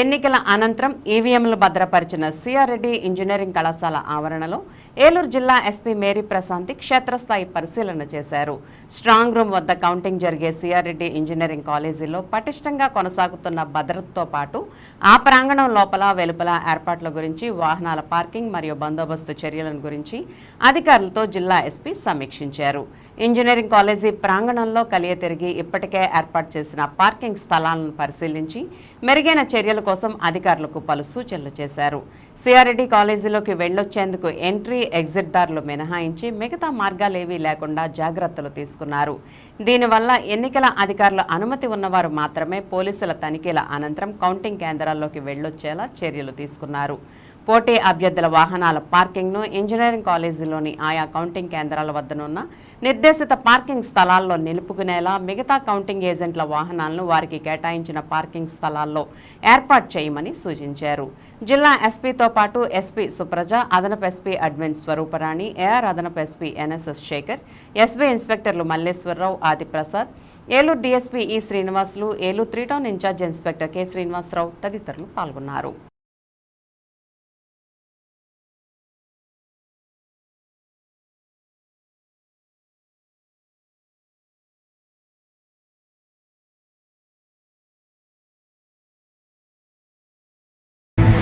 ఎన్నికల అనంతరం ఈవీఎంలు భద్రపరిచిన సిఆర్రెడ్డి ఇంజనీరింగ్ కళాశాల ఆవరణలో ఏలూరు జిల్లా ఎస్పీ మేరీ ప్రశాంతి క్షేత్రస్థాయి పరిశీలన చేశారు. స్ట్రాంగ్ రూమ్ వద్ద కౌంటింగ్ జరిగే సిఆర్రెడ్డి ఇంజనీరింగ్ కాలేజీలో పటిష్టంగా కొనసాగుతున్న భద్రతతో పాటు ఆ ప్రాంగణం లోపల వెలుపల ఏర్పాట్ల గురించి వాహనాల పార్కింగ్ మరియు బందోబస్తు చర్యలను గురించి అధికారులతో జిల్లా ఎస్పీ సమీక్షించారు. ఇంజనీరింగ్ కాలేజీ ప్రాంగణంలో కలియ తిరిగి ఇప్పటికే ఏర్పాటు చేసిన పార్కింగ్ స్థలాలను పరిశీలించి మెరుగైన చర్యలు కోసం అధికారులకు పలు సూచనలు చేశారు. సిఆర్రెడ్డి కాలేజీలోకి వెళ్ళొచ్చేందుకు ఎంట్రీ ఎగ్జిట్ దారులు మినహాయించి మిగతా మార్గాలేవీ లేకుండా జాగ్రత్తలు తీసుకున్నారు. దీనివల్ల ఎన్నికల అధికారుల అనుమతి ఉన్నవారు మాత్రమే పోలీసుల తనిఖీల అనంతరం కౌంటింగ్ కేంద్రాల్లోకి వెళ్ళొచ్చేలా చర్యలు తీసుకున్నారు. పోటీ అభ్యర్థుల వాహనాల పార్కింగ్ను ఇంజనీరింగ్ కాలేజీలోని ఆయా కౌంటింగ్ కేంద్రాల వద్దనున్న నిర్దేశిత పార్కింగ్ స్థలాల్లో నిలుపుకునేలా మిగతా కౌంటింగ్ ఏజెంట్ల వాహనాలను వారికి కేటాయించిన పార్కింగ్ స్థలాల్లో ఏర్పాటు చేయమని సూచించారు. జిల్లా ఎస్పీతో పాటు ఎస్పీ సుప్రజ అదనపు ఎస్పీ అడ్మిన్ స్వరూపరాణి ఏఆర్ అదనపు SP NSS Shekhar SB ఇన్స్పెక్టర్లు Malleswararao Adiprasad Eluru DSP E Srinivasulu Eluru three town incharge inspector K Srinivasarao తదితరులు పాల్గొన్నారు.